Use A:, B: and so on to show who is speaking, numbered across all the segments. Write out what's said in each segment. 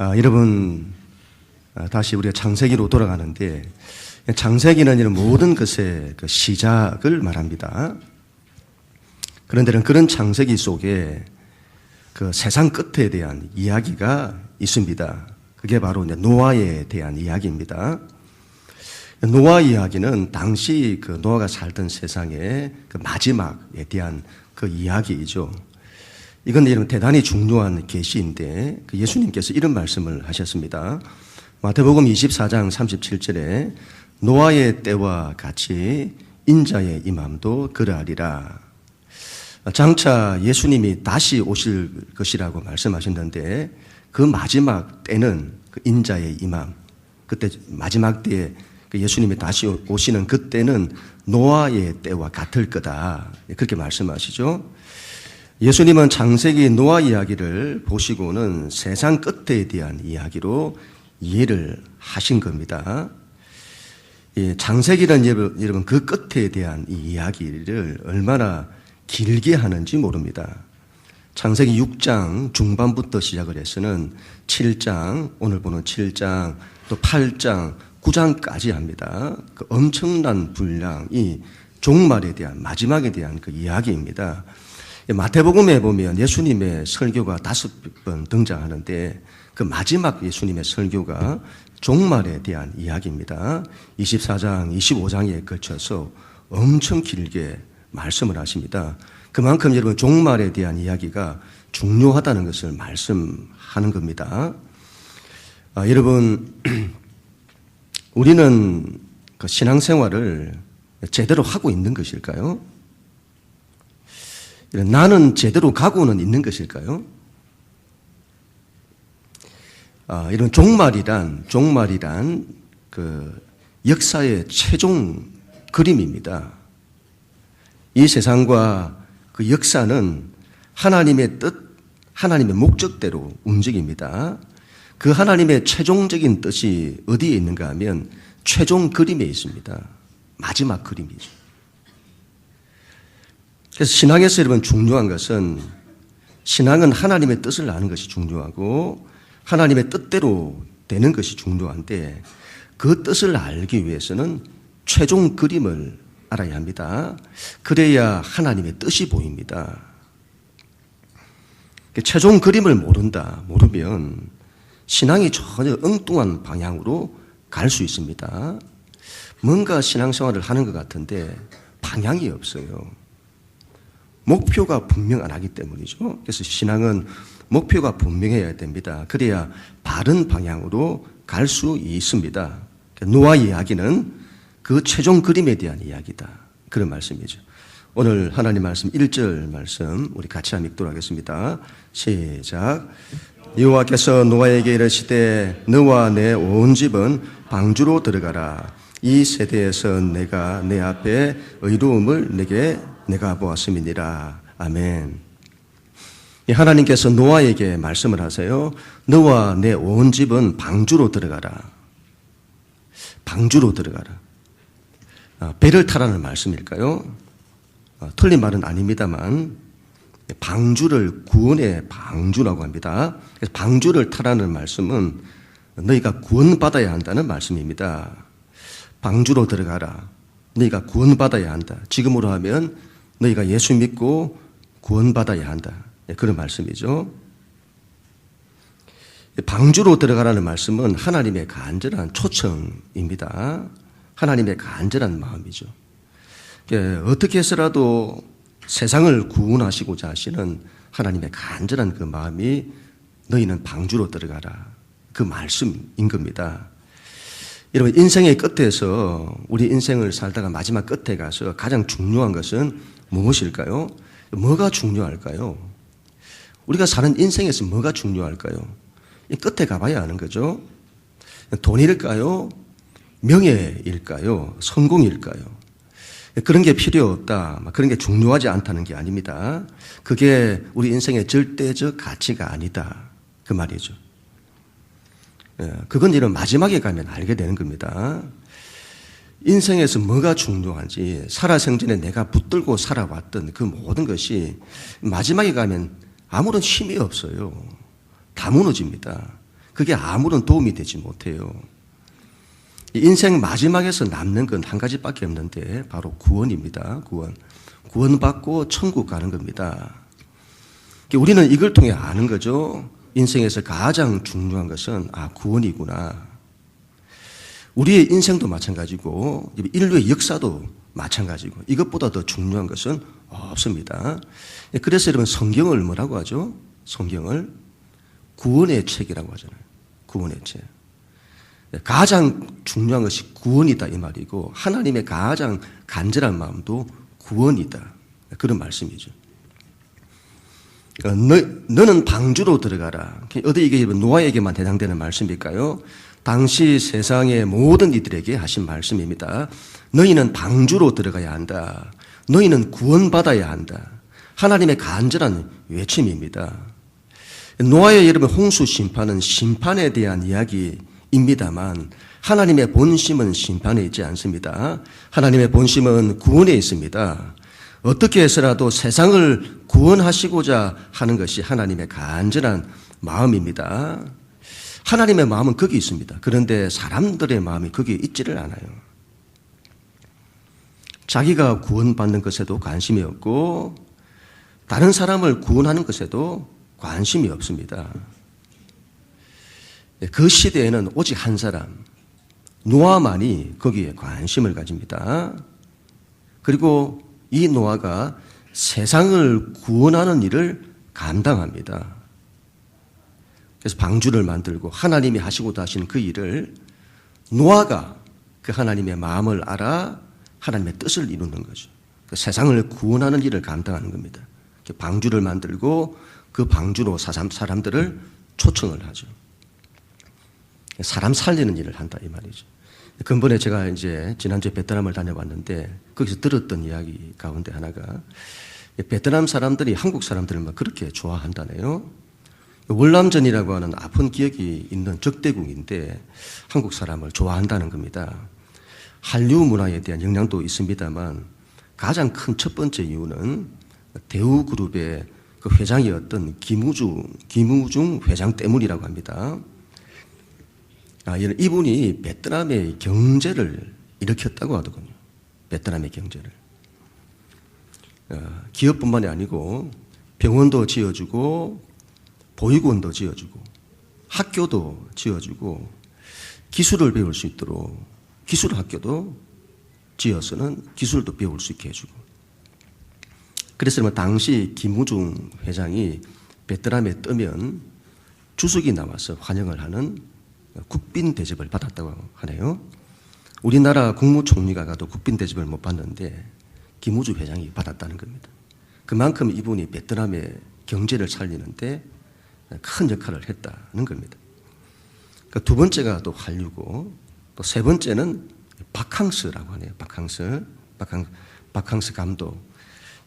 A: 아, 여러분 아, 다시 우리가 창세기로 돌아가는데 창세기는 이런 모든 것의 그 시작을 말합니다. 그런데 그런 창세기 속에 그 세상 끝에 대한 이야기가 있습니다. 그게 바로 이제 노아에 대한 이야기입니다. 노아 이야기는 당시 그 노아가 살던 세상의 그 마지막에 대한 그 이야기이죠. 이건 여러분 대단히 중요한 계시인데 그 예수님께서 이런 말씀을 하셨습니다. 마태복음 24장 37절에 노아의 때와 같이 인자의 임함도 그러하리라. 장차 예수님이 다시 오실 것이라고 말씀하셨는데 그 마지막 때는 그 인자의 임함 그때 마지막 때에 그 예수님이 다시 오시는 그때는 노아의 때와 같을 거다 그렇게 말씀하시죠. 예수님은 창세기 노아 이야기를 보시고는 세상 끝에 대한 이야기로 이해를 하신 겁니다. 이 창세기는 여러분 그 끝에 대한 이 이야기를 얼마나 길게 하는지 모릅니다. 창세기 6장 중반부터 시작을 해서는 7장, 오늘 보는 7장, 또 8장, 9장까지 합니다. 그 엄청난 분량이 종말에 대한, 마지막에 대한 그 이야기입니다. 마태복음에 보면 예수님의 설교가 다섯 번 등장하는데 그 마지막 예수님의 설교가 종말에 대한 이야기입니다. 24장, 25장에 걸쳐서 엄청 길게 말씀을 하십니다. 그만큼 여러분 종말에 대한 이야기가 중요하다는 것을 말씀하는 겁니다. 아, 여러분 우리는 그 신앙생활을 제대로 하고 있는 것일까요? 나는 제대로 가고는 있는 것일까요? 아, 이런 종말이란 종말이란 그 역사의 최종 그림입니다. 이 세상과 그 역사는 하나님의 뜻, 하나님의 목적대로 움직입니다. 그 하나님의 최종적인 뜻이 어디에 있는가 하면 최종 그림에 있습니다. 마지막 그림이죠. 그래서 신앙에서 여러분 중요한 것은 신앙은 하나님의 뜻을 아는 것이 중요하고 하나님의 뜻대로 되는 것이 중요한데 그 뜻을 알기 위해서는 최종 그림을 알아야 합니다. 그래야 하나님의 뜻이 보입니다. 최종 그림을 모른다, 모르면 신앙이 전혀 엉뚱한 방향으로 갈 수 있습니다. 뭔가 신앙생활을 하는 것 같은데 방향이 없어요. 목표가 분명 안 하기 때문이죠. 그래서 신앙은 목표가 분명해야 됩니다. 그래야 바른 방향으로 갈 수 있습니다. 노아 이야기는 그 최종 그림에 대한 이야기다. 그런 말씀이죠. 오늘 하나님 말씀 1절 말씀 우리 같이 한번 읽도록 하겠습니다. 시작. 여호와께서 노아에게 이르시되 너와 내 온 집은 방주로 들어가라. 이 세대에서 내가 내 앞에 의로움을 내게 내가 보았음이니라. 아멘. 하나님께서 노아에게 말씀을 하세요. 너와 내 온 집은 방주로 들어가라. 방주로 들어가라. 아, 배를 타라는 말씀일까요? 아, 틀린 말은 아닙니다만 방주를 구원의 방주라고 합니다. 그래서 방주를 타라는 말씀은 너희가 구원받아야 한다는 말씀입니다. 방주로 들어가라. 너희가 구원받아야 한다. 지금으로 하면 너희가 예수 믿고 구원받아야 한다. 네, 그런 말씀이죠. 방주로 들어가라는 말씀은 하나님의 간절한 초청입니다. 하나님의 간절한 마음이죠. 어떻게 해서라도 세상을 구원하시고자 하시는 하나님의 간절한 그 마음이 너희는 방주로 들어가라. 그 말씀인 겁니다. 여러분, 인생의 끝에서 우리 인생을 살다가 마지막 끝에 가서 가장 중요한 것은 무엇일까요? 뭐가 중요할까요? 우리가 사는 인생에서 뭐가 중요할까요? 이 끝에 가봐야 하는 거죠. 돈일까요? 명예일까요? 성공일까요? 그런 게 필요 없다. 그런 게 중요하지 않다는 게 아닙니다. 그게 우리 인생의 절대적 가치가 아니다. 그 말이죠. 예, 그건 이런 마지막에 가면 알게 되는 겁니다. 인생에서 뭐가 중요한지 살아생전에 내가 붙들고 살아왔던 그 모든 것이 마지막에 가면 아무런 힘이 없어요. 다 무너집니다. 그게 아무런 도움이 되지 못해요. 인생 마지막에서 남는 건 한 가지밖에 없는데 바로 구원입니다. 구원. 구원받고 천국 가는 겁니다. 우리는 이걸 통해 아는 거죠. 인생에서 가장 중요한 것은 아 구원이구나. 우리의 인생도 마찬가지고 인류의 역사도 마찬가지고 이것보다 더 중요한 것은 없습니다. 그래서 여러분 성경을 뭐라고 하죠? 성경을 구원의 책이라고 하잖아요. 구원의 책. 가장 중요한 것이 구원이다 이 말이고 하나님의 가장 간절한 마음도 구원이다 그런 말씀이죠. 너, 너는 방주로 들어가라. 어디 이게 노아에게만 해당되는 말씀일까요? 당시 세상의 모든 이들에게 하신 말씀입니다. 너희는 방주로 들어가야 한다. 너희는 구원받아야 한다. 하나님의 간절한 외침입니다. 노아의 여러분 홍수 심판은 심판에 대한 이야기입니다만 하나님의 본심은 심판에 있지 않습니다. 하나님의 본심은 구원에 있습니다. 어떻게 해서라도 세상을 구원하시고자 하는 것이 하나님의 간절한 마음입니다. 하나님의 마음은 거기 있습니다. 그런데 사람들의 마음이 거기에 있지를 않아요. 자기가 구원받는 것에도 관심이 없고 다른 사람을 구원하는 것에도 관심이 없습니다. 그 시대에는 오직 한 사람, 노아만이 거기에 관심을 가집니다. 그리고 이 노아가 세상을 구원하는 일을 감당합니다. 그래서 방주를 만들고 하나님이 하시고도 하시는 그 일을 노아가 그 하나님의 마음을 알아 하나님의 뜻을 이루는 거죠. 그 세상을 구원하는 일을 감당하는 겁니다. 방주를 만들고 그 방주로 사람들을 초청을 하죠. 사람 살리는 일을 한다 이 말이죠. 근본에 제가 이제 지난주에 베트남을 다녀봤는데 거기서 들었던 이야기 가운데 하나가 베트남 사람들이 한국 사람들을 막 그렇게 좋아한다네요. 월남전이라고 하는 아픈 기억이 있는 적대국인데 한국 사람을 좋아한다는 겁니다. 한류 문화에 대한 영향도 있습니다만 가장 큰 첫 번째 이유는 대우그룹의 그 회장이었던 김우중, 김우중 회장 때문이라고 합니다. 아, 이분이 베트남의 경제를 일으켰다고 하더군요. 베트남의 경제를. 어, 기업뿐만이 아니고 병원도 지어주고 보육원도 지어주고 학교도 지어주고 기술을 배울 수 있도록 기술 학교도 지어서는 기술도 배울 수 있게 해주고 그래서 뭐 당시 김우중 회장이 베트남에 뜨면 주석이 나와서 환영을 하는 국빈 대접을 받았다고 하네요. 우리나라 국무총리가 가도 국빈 대접을 못 받는데 김우주 회장이 받았다는 겁니다. 그만큼 이분이 베트남의 경제를 살리는데 큰 역할을 했다는 겁니다. 그두 번째가 또 한류고 또 세 번째는 바캉스라고 하네요. 바캉스, 바캉, 바캉스 감독.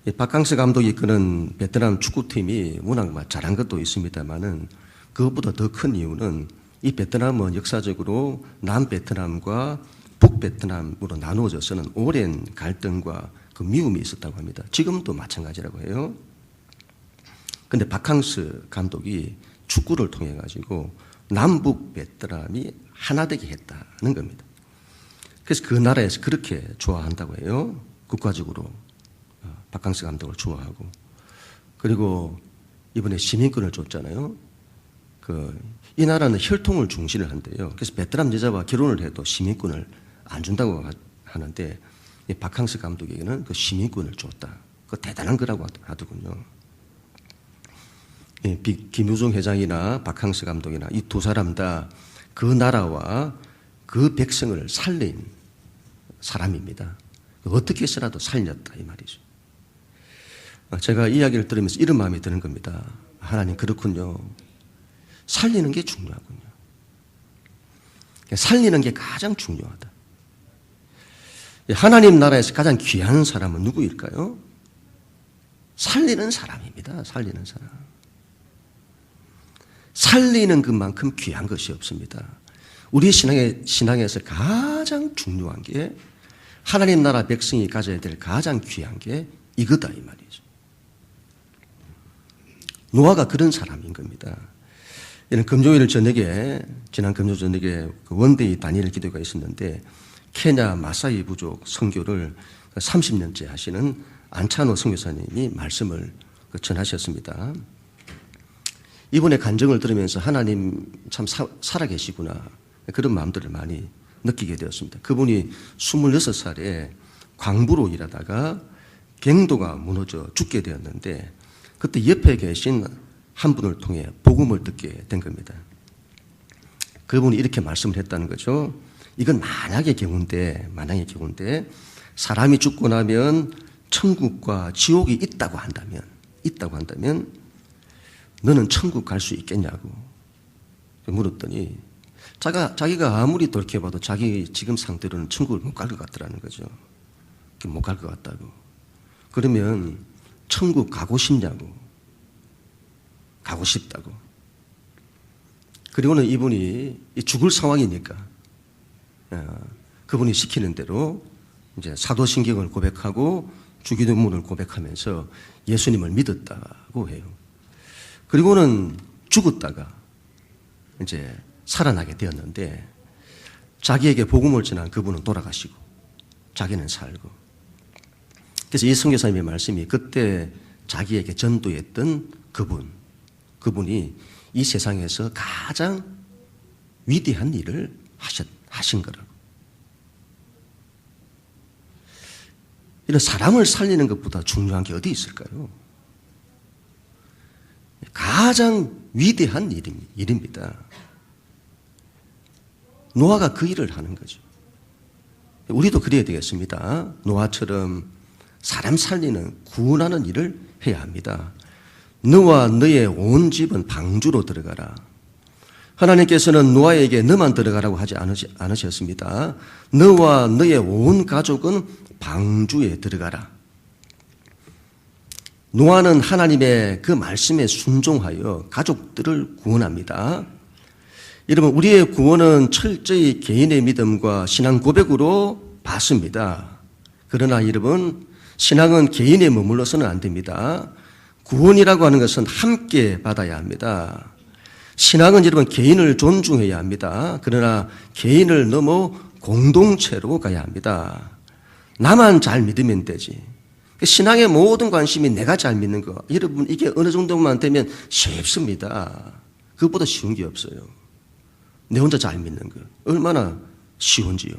A: 이 바캉스 감독이 이끄는 베트남 축구팀이 워낙 잘한 것도 있습니다만은 그것보다 더 큰 이유는 이 베트남은 역사적으로 남 베트남과 북 베트남으로 나누어져서는 오랜 갈등과 그 미움이 있었다고 합니다. 지금도 마찬가지라고 해요. 근데 바캉스 감독이 축구를 통해 가지고 남북 베트남이 하나 되게 했다는 겁니다. 그래서 그 나라에서 그렇게 좋아한다고 해요. 국가적으로 어, 바캉스 감독을 좋아하고 그리고 이번에 시민권을 줬잖아요. 그 이 나라는 혈통을 중시를 한대요. 그래서 베트남 여자와 결혼을 해도 시민권을 안 준다고 하는데 이 바캉스 감독에게는 그 시민권을 줬다. 그 대단한 거라고 하더군요. 예, 김유중 회장이나 바캉스 감독이나 이 두 사람 다 그 나라와 그 백성을 살린 사람입니다. 어떻게 해서라도 살렸다 이 말이죠. 제가 이야기를 들으면서 이런 마음이 드는 겁니다. 하나님 그렇군요. 살리는 게 중요하군요. 살리는 게 가장 중요하다. 하나님 나라에서 가장 귀한 사람은 누구일까요? 살리는 사람입니다. 살리는 사람. 살리는 것만큼 귀한 것이 없습니다. 우리 신앙의, 신앙에서 가장 중요한 게 하나님 나라 백성이 가져야 될 가장 귀한 게 이거다 이 말이죠. 노아가 그런 사람인 겁니다. 이런 금요일 저녁에 지난 금요일 저녁에 그 원데이 단일 기도가 있었는데 케냐 마사이 부족 선교를 30년째 하시는 안찬호 선교사님이 말씀을 그 전하셨습니다. 이분의 간증을 들으면서 하나님 참 사, 살아계시구나 그런 마음들을 많이 느끼게 되었습니다. 그분이 26살에 광부로 일하다가 갱도가 무너져 죽게 되었는데 그때 옆에 계신 한 분을 통해 복음을 듣게 된 겁니다. 그분이 이렇게 말씀을 했다는 거죠. 이건 만약의 경우인데, 만약의 경우인데, 사람이 죽고 나면 천국과 지옥이 있다고 한다면, 있다고 한다면, 너는 천국 갈 수 있겠냐고 물었더니, 자가, 자기가 아무리 돌이켜봐도 자기 지금 상태로는 천국을 못 갈 것 같더라는 거죠. 못 갈 것 같다고. 그러면 천국 가고 싶냐고. 가고 싶다고. 그리고는 이분이 죽을 상황이니까 어, 그분이 시키는 대로 이제 사도신경을 고백하고 주기도문을 고백하면서 예수님을 믿었다고 해요. 그리고는 죽었다가 이제 살아나게 되었는데 자기에게 복음을 전한 그분은 돌아가시고 자기는 살고 그래서 이 선교사님의 말씀이 그때 자기에게 전도했던 그분 그분이 이 세상에서 가장 위대한 일을 하셨, 하신 거라고. 이런 사람을 살리는 것보다 중요한 게 어디 있을까요? 가장 위대한 일입니다. 노아가 그 일을 하는 거죠. 우리도 그래야 되겠습니다. 노아처럼 사람 살리는 구원하는 일을 해야 합니다. 너와 너의 온 집은 방주로 들어가라. 하나님께서는 노아에게 너만 들어가라고 하지 않으셨습니다. 너와 너의 온 가족은 방주에 들어가라. 노아는 하나님의 그 말씀에 순종하여 가족들을 구원합니다. 여러분, 우리의 구원은 철저히 개인의 믿음과 신앙 고백으로 받습니다. 그러나 여러분, 신앙은 개인에 머물러서는 안 됩니다. 구원이라고 하는 것은 함께 받아야 합니다. 신앙은 여러분 개인을 존중해야 합니다. 그러나 개인을 넘어 공동체로 가야 합니다. 나만 잘 믿으면 되지. 신앙의 모든 관심이 내가 잘 믿는 거. 여러분, 이게 어느 정도만 되면 쉽습니다. 그것보다 쉬운 게 없어요. 내 혼자 잘 믿는 거. 얼마나 쉬운지요.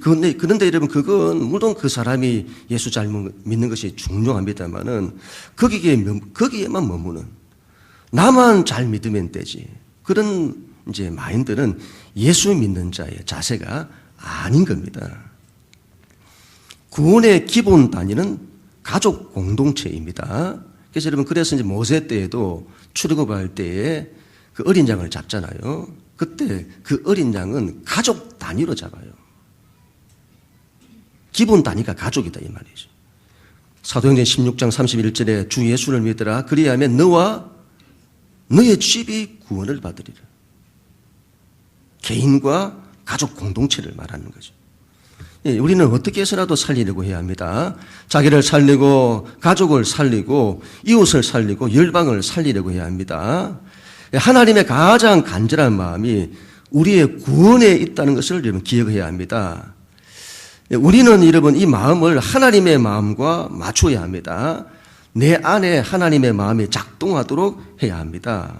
A: 그런데, 그런데 여러분, 그건 물론 그 사람이 예수 잘 믿는 것이 중요합니다만은 거기에, 거기에만 머무는 나만 잘 믿으면 되지. 그런 이제 마인드는 예수 믿는 자의 자세가 아닌 겁니다. 구원의 기본 단위는 가족 공동체입니다. 그래서 여러분, 그래서 이제 모세 때에도 출애굽할 때에 그 어린 양을 잡잖아요. 그때 그 어린 양은 가족 단위로 잡아요. 기본 단위가 가족이다 이 말이죠. 사도행전 16장 31절에 주 예수를 믿으라 그리하면 너와 너의 집이 구원을 받으리라. 개인과 가족 공동체를 말하는 거죠. 예, 우리는 어떻게 해서라도 살리려고 해야 합니다. 자기를 살리고 가족을 살리고 이웃을 살리고 열방을 살리려고 해야 합니다. 예, 하나님의 가장 간절한 마음이 우리의 구원에 있다는 것을 여러분 기억해야 합니다. 예, 우리는 여러분 이 마음을 하나님의 마음과 맞춰야 합니다. 내 안에 하나님의 마음이 작동하도록 해야 합니다.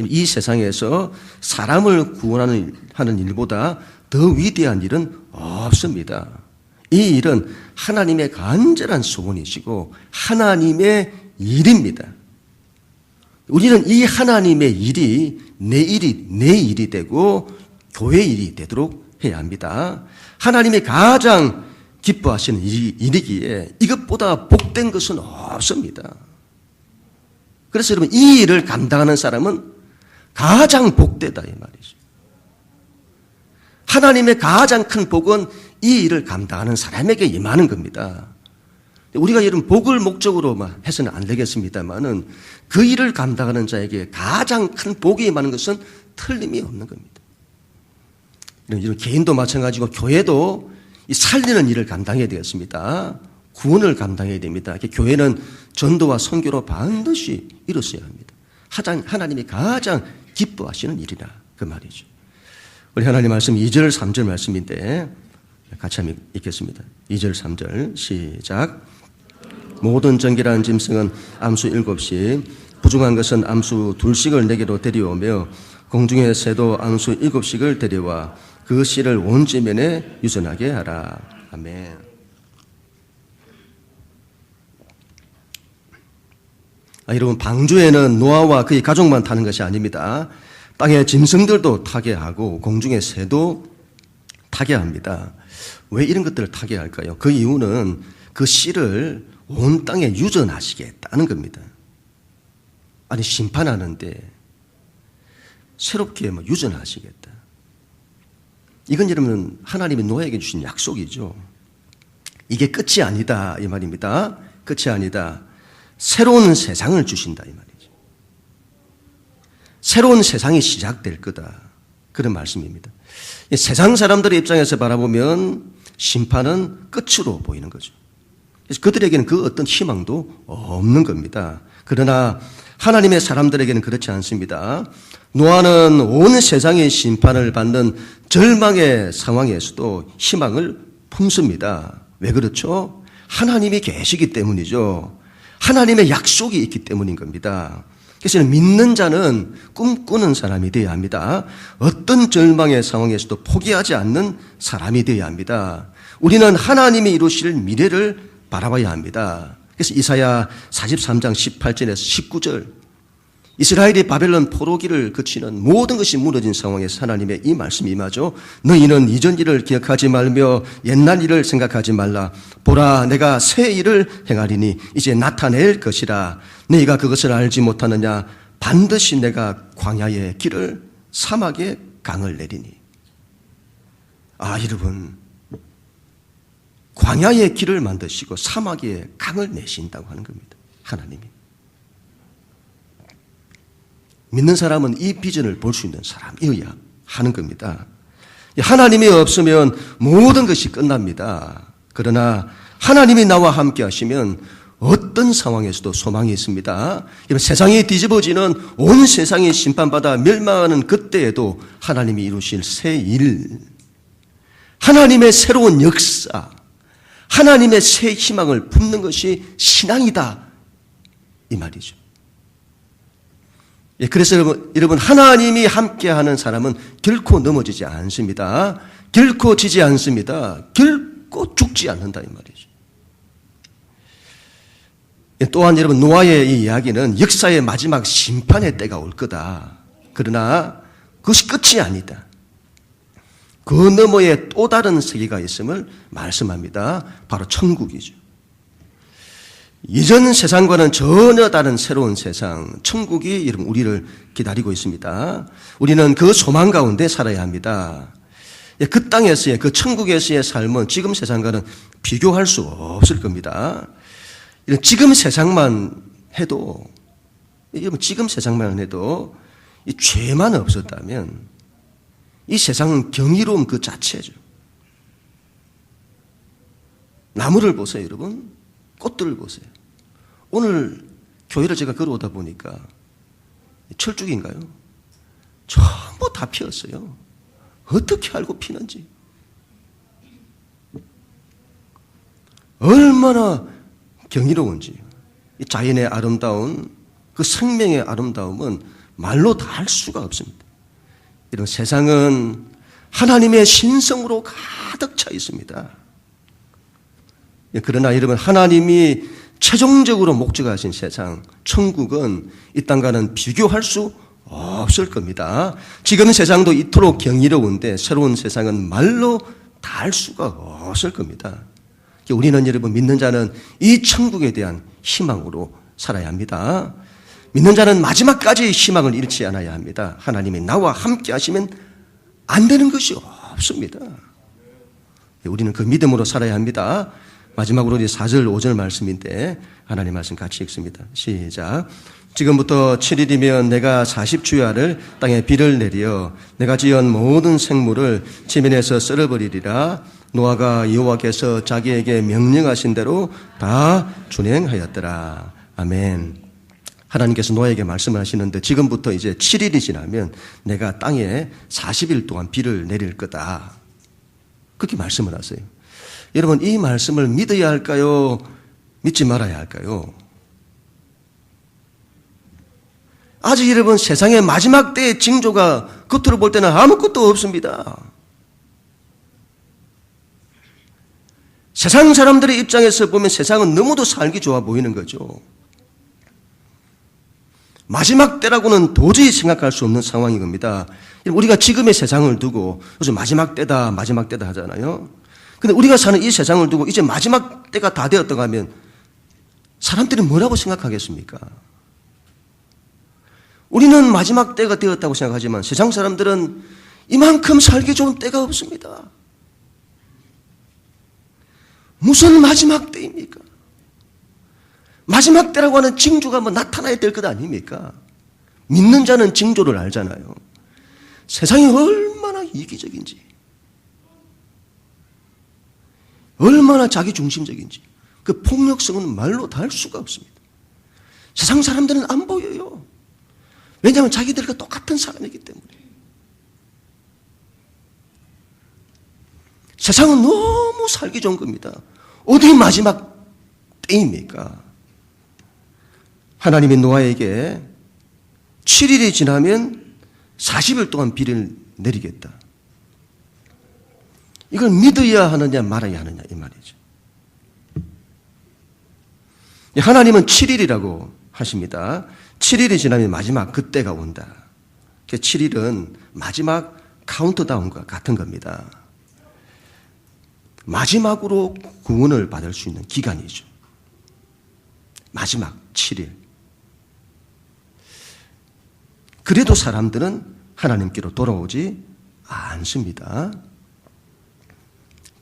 A: 이 세상에서 사람을 구원하는 하는 일보다 더 위대한 일은 없습니다. 이 일은 하나님의 간절한 소원이시고 하나님의 일입니다. 우리는 이 하나님의 일이 내 일이 내 일이 되고 교회 일이 되도록 해야 합니다. 하나님이 가장 기뻐하시는 일이기에 이것보다 복된 것은 없습니다. 그래서 여러분 이 일을 감당하는 사람은 가장 복되다 이 말이죠. 하나님의 가장 큰 복은 이 일을 감당하는 사람에게 임하는 겁니다. 우리가 이런 복을 목적으로 해서는 안 되겠습니다만은 그 일을 감당하는 자에게 가장 큰 복이 임하는 것은 틀림이 없는 겁니다. 이런 개인도 마찬가지고 교회도 살리는 일을 감당해야 되겠습니다. 구원을 감당해야 됩니다. 교회는 전도와 선교로 반드시 이뤘어야 합니다. 하장, 하나님이 가장 기뻐하시는 일이라 그 말이죠. 우리 하나님 말씀 2절, 3절 말씀인데 같이 한번 읽겠습니다. 2절, 3절 시작. 모든 정결한 짐승은 암수 일곱씩, 부중한 것은 암수 둘씩을 내게로 데려오며 공중의 새도 암수 일곱씩을 데려와 그 씨를 온 지면에 유전하게 하라. 아멘. 아, 여러분 방주에는 노아와 그의 가족만 타는 것이 아닙니다. 땅의 짐승들도 타게 하고 공중의 새도 타게 합니다. 왜 이런 것들을 타게 할까요? 그 이유는 그 씨를 온 땅에 유전하시겠다는 겁니다. 아니 심판하는데 새롭게 뭐 유전하시겠다. 이건 여러분 하나님이 노아에게 주신 약속이죠. 이게 끝이 아니다 이 말입니다. 끝이 아니다. 새로운 세상을 주신다 이 말이죠. 새로운 세상이 시작될 거다. 그런 말씀입니다. 세상 사람들의 입장에서 바라보면 심판은 끝으로 보이는 거죠. 그래서 그들에게는 그 어떤 희망도 없는 겁니다. 그러나 하나님의 사람들에게는 그렇지 않습니다. 노아는 온 세상의 심판을 받는 절망의 상황에서도 희망을 품습니다. 왜 그렇죠? 하나님이 계시기 때문이죠. 하나님의 약속이 있기 때문인 겁니다. 그래서 믿는 자는 꿈꾸는 사람이 되어야 합니다. 어떤 절망의 상황에서도 포기하지 않는 사람이 되어야 합니다. 우리는 하나님이 이루실 미래를 바라봐야 합니다. 그래서 이사야 43장 18절에서 19절 이스라엘이 바벨론 포로기를 거치는 모든 것이 무너진 상황에서 하나님의 이 말씀이 임하죠. 너희는 이전 일을 기억하지 말며 옛날 일을 생각하지 말라. 보라, 내가 새 일을 행하리니 이제 나타낼 것이라. 너희가 그것을 알지 못하느냐? 반드시 내가 광야의 길을 사막에 강을 내리니. 아, 여러분. 광야의 길을 만드시고 사막에 강을 내신다고 하는 겁니다. 하나님이. 믿는 사람은 이 비전을 볼 수 있는 사람이어야 하는 겁니다. 하나님이 없으면 모든 것이 끝납니다. 그러나 하나님이 나와 함께 하시면 어떤 상황에서도 소망이 있습니다. 세상이 뒤집어지는 온 세상이 심판받아 멸망하는 그때에도 하나님이 이루실 새 일, 하나님의 새로운 역사, 하나님의 새 희망을 품는 것이 신앙이다. 이 말이죠. 예, 그래서 여러분, 여러분, 하나님이 함께하는 사람은 결코 넘어지지 않습니다. 결코 지지 않습니다. 결코 죽지 않는다 이 말이죠. 예, 또한 여러분 노아의 이 이야기는 역사의 마지막 심판의 때가 올 거다. 그러나 그것이 끝이 아니다. 그 너머에 또 다른 세계가 있음을 말씀합니다. 바로 천국이죠. 이전 세상과는 전혀 다른 새로운 세상, 천국이 여러분 우리를 기다리고 있습니다. 우리는 그 소망 가운데 살아야 합니다. 예, 그 땅에서의 그 천국에서의 삶은 지금 세상과는 비교할 수 없을 겁니다. 지금 세상만 해도 지금 세상만 해도 이 죄만 없었다면 이 세상은 경이로움 그 자체죠. 나무를 보세요, 여러분. 꽃들을 보세요. 오늘 교회를 제가 걸어오다 보니까 철쭉인가요? 전부 다 피었어요. 어떻게 알고 피는지. 얼마나 경이로운지. 이 자연의 아름다운 그 생명의 아름다움은 말로 다 할 수가 없습니다. 이런 세상은 하나님의 신성으로 가득 차 있습니다. 그러나 여러분, 하나님이 최종적으로 목적하신 세상, 천국은 이 땅과는 비교할 수 없을 겁니다. 지금 세상도 이토록 경이로운데 새로운 세상은 말로 다 할 수가 없을 겁니다. 우리는 여러분 믿는 자는 이 천국에 대한 희망으로 살아야 합니다. 믿는 자는 마지막까지 희망을 잃지 않아야 합니다. 하나님이 나와 함께 하시면 안 되는 것이 없습니다. 우리는 그 믿음으로 살아야 합니다. 마지막으로 이제 4절, 5절 말씀인데 하나님 말씀 같이 읽습니다. 시작. 지금부터 7일이면 내가 40주야를 땅에 비를 내려 내가 지은 모든 생물을 지면에서 썰어버리리라 노아가 여호와께서 자기에게 명령하신 대로 다 준행하였더라. 아멘. 하나님께서 노아에게 말씀을 하시는데 지금부터 이제 7일이 지나면 내가 땅에 40일 동안 비를 내릴 거다. 그렇게 말씀을 하세요. 여러분, 이 말씀을 믿어야 할까요? 믿지 말아야 할까요? 아직 여러분 세상의 마지막 때의 징조가 겉으로 볼 때는 아무것도 없습니다. 세상 사람들의 입장에서 보면 세상은 너무도 살기 좋아 보이는 거죠. 마지막 때라고는 도저히 생각할 수 없는 상황인 겁니다. 우리가 지금의 세상을 두고 요즘 마지막 때다, 마지막 때다 하잖아요. 근데 우리가 사는 이 세상을 두고 이제 마지막 때가 다 되었다고 하면 사람들이 뭐라고 생각하겠습니까? 우리는 마지막 때가 되었다고 생각하지만 세상 사람들은 이만큼 살기 좋은 때가 없습니다. 무슨 마지막 때입니까? 마지막 때라고 하는 징조가 뭐 나타나야 될 것 아닙니까? 믿는 자는 징조를 알잖아요. 세상이 얼마나 이기적인지, 얼마나 자기 중심적인지, 그 폭력성은 말로 다할 수가 없습니다. 세상 사람들은 안 보여요. 왜냐하면 자기들과 똑같은 사람이기 때문에. 세상은 너무 살기 좋은 겁니다. 어디 마지막 때입니까? 하나님이 노아에게 7일이 지나면 40일 동안 비를 내리겠다. 이걸 믿어야 하느냐 말아야 하느냐 이 말이죠. 하나님은 7일이라고 하십니다. 7일이 지나면 마지막 그때가 온다. 7일은 마지막 카운트다운과 같은 겁니다. 마지막으로 구원을 받을 수 있는 기간이죠. 마지막 7일. 그래도 사람들은 하나님께로 돌아오지 않습니다.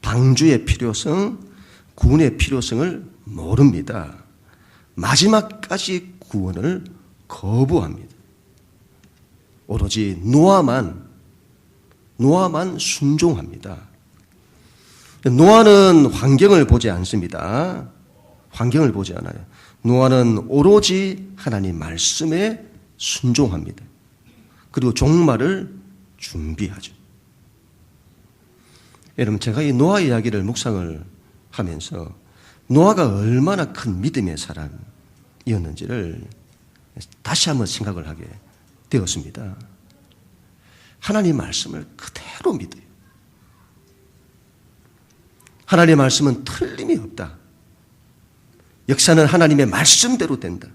A: 방주의 필요성, 구원의 필요성을 모릅니다. 마지막까지 구원을 거부합니다. 오로지 노아만 노아만 순종합니다. 노아는 환경을 보지 않습니다. 환경을 보지 않아요. 노아는 오로지 하나님 말씀에 순종합니다. 그리고 종말을 준비하죠. 여러분, 제가 이 노아 이야기를 묵상을 하면서 노아가 얼마나 큰 믿음의 사람이었는지를 다시 한번 생각을 하게 되었습니다. 하나님 말씀을 그대로 믿어요. 하나님의 말씀은 틀림이 없다. 역사는 하나님의 말씀대로 된다.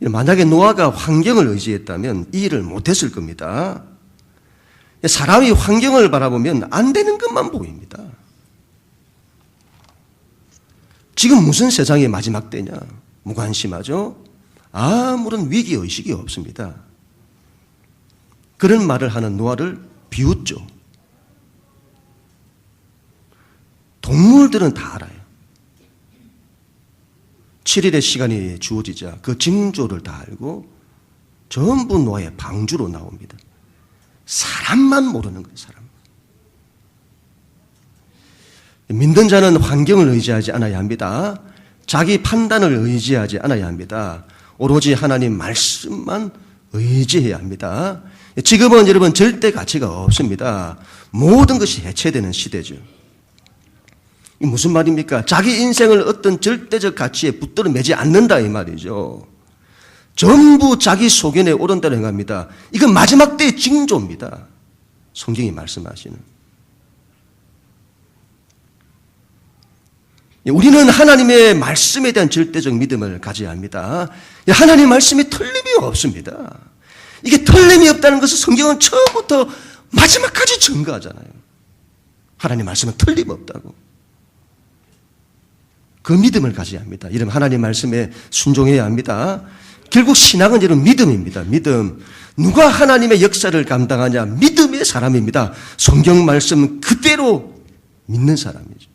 A: 만약에 노아가 환경을 의지했다면 이 일을 못했을 겁니다. 사람이 환경을 바라보면 안 되는 것만 보입니다. 지금 무슨 세상의 마지막 때냐? 무관심하죠? 아무런 위기의식이 없습니다. 그런 말을 하는 노아를 비웃죠. 동물들은 다 알아요. 7일의 시간이 주어지자 그 징조를 다 알고 전부 노아의 방주로 나옵니다. 사람만 모르는 거예요, 사람. 믿는 자는 환경을 의지하지 않아야 합니다. 자기 판단을 의지하지 않아야 합니다. 오로지 하나님 말씀만 의지해야 합니다. 지금은 여러분 절대 가치가 없습니다. 모든 것이 해체되는 시대죠. 무슨 말입니까? 자기 인생을 어떤 절대적 가치에 붙들어 매지 않는다 이 말이죠. 전부 자기 소견에 오른다고 행합니다. 이건 마지막 때의 징조입니다. 성경이 말씀하시는. 우리는 하나님의 말씀에 대한 절대적 믿음을 가져야 합니다. 하나님 말씀이 틀림이 없습니다. 이게 틀림이 없다는 것을 성경은 처음부터 마지막까지 증거하잖아요. 하나님 말씀은 틀림없다고. 그 믿음을 가져야 합니다. 이름 하나님 말씀에 순종해야 합니다. 결국 신앙은 이런 믿음입니다. 믿음. 누가 하나님의 역사를 감당하냐? 믿음의 사람입니다. 성경 말씀 그대로 믿는 사람이죠.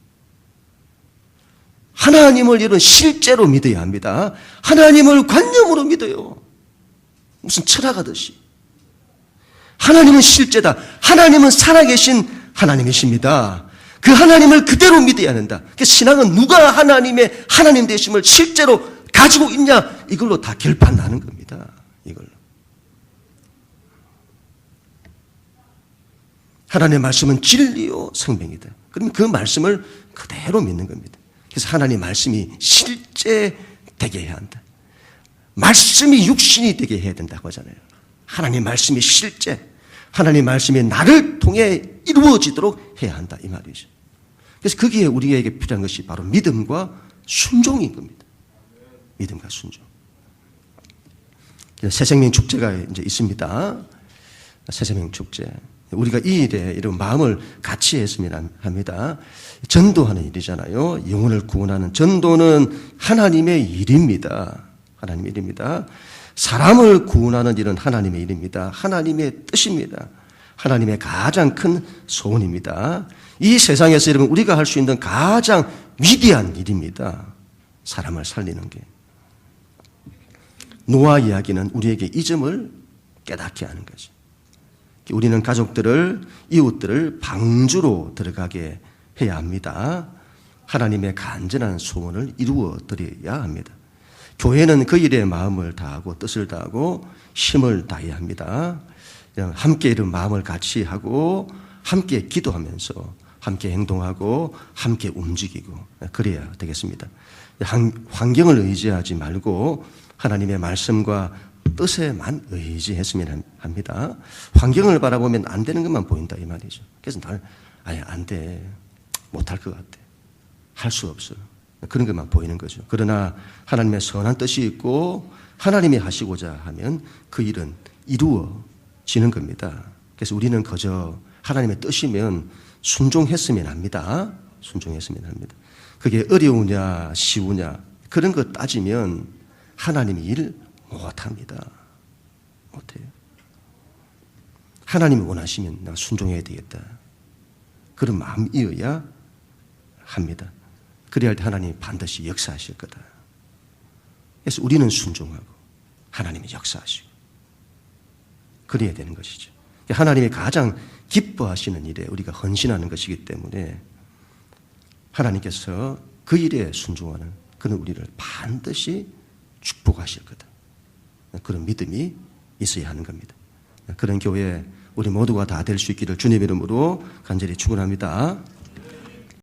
A: 하나님을 이런 실제로 믿어야 합니다. 하나님을 관념으로 믿어요. 무슨 철학하듯이. 하나님은 실제다. 하나님은 살아계신 하나님이십니다. 그 하나님을 그대로 믿어야 한다. 그 신앙은 누가 하나님의 하나님 되심을 실제로 가지고 있냐 이걸로 다 결판 나는 겁니다. 이걸로. 하나님의 말씀은 진리요 생명이다. 그러면 그 말씀을 그대로 믿는 겁니다. 그래서 하나님의 말씀이 실제 되게 해야 한다. 말씀이 육신이 되게 해야 된다고 하잖아요. 하나님 말씀이 실제, 하나님 말씀이 나를 통해 이루어지도록 해야 한다. 이 말이죠. 그래서 거기에 우리에게 필요한 것이 바로 믿음과 순종인 겁니다. 믿음과 순종. 새 생명 축제가 이제 있습니다. 새 생명 축제. 우리가 이 일에 이런 마음을 같이 했으면 합니다. 전도하는 일이잖아요. 영혼을 구원하는 전도는 하나님의 일입니다. 하나님의 일입니다. 사람을 구원하는 일은 하나님의 일입니다. 하나님의 뜻입니다. 하나님의 가장 큰 소원입니다. 이 세상에서 여러분 우리가 할 수 있는 가장 위대한 일입니다. 사람을 살리는 게. 노아 이야기는 우리에게 이 점을 깨닫게 하는 거죠. 우리는 가족들을, 이웃들을 방주로 들어가게 해야 합니다. 하나님의 간절한 소원을 이루어 드려야 합니다. 교회는 그 일에 마음을 다하고 뜻을 다하고 힘을 다해야 합니다. 함께 이런 마음을 같이 하고 함께 기도하면서 함께 행동하고 함께 움직이고 그래야 되겠습니다. 환경을 의지하지 말고 하나님의 말씀과 뜻에만 의지했으면 합니다. 환경을 바라보면 안 되는 것만 보인다 이 말이죠. 그래서 날 아예 안 돼. 못할 것 같아. 할 수 없어. 그런 것만 보이는 거죠. 그러나 하나님의 선한 뜻이 있고 하나님이 하시고자 하면 그 일은 이루어지는 겁니다. 그래서 우리는 그저 하나님의 뜻이면 순종했으면 합니다. 순종했으면 합니다. 그게 어려우냐, 쉬우냐, 그런 거 따지면 하나님이 일 못합니다. 못해요. 하나님이 원하시면 내가 순종해야 되겠다. 그런 마음이어야 합니다. 그래야 할때 하나님이 반드시 역사하실 거다. 그래서 우리는 순종하고 하나님이 역사하시고 그래야 되는 것이죠. 하나님이 가장 기뻐하시는 일에 우리가 헌신하는 것이기 때문에 하나님께서 그 일에 순종하는 그는 우리를 반드시 축복하실 거다. 그런 믿음이 있어야 하는 겁니다. 그런 교회 우리 모두가 다 될 수 있기를 주님 이름으로 간절히 축원합니다.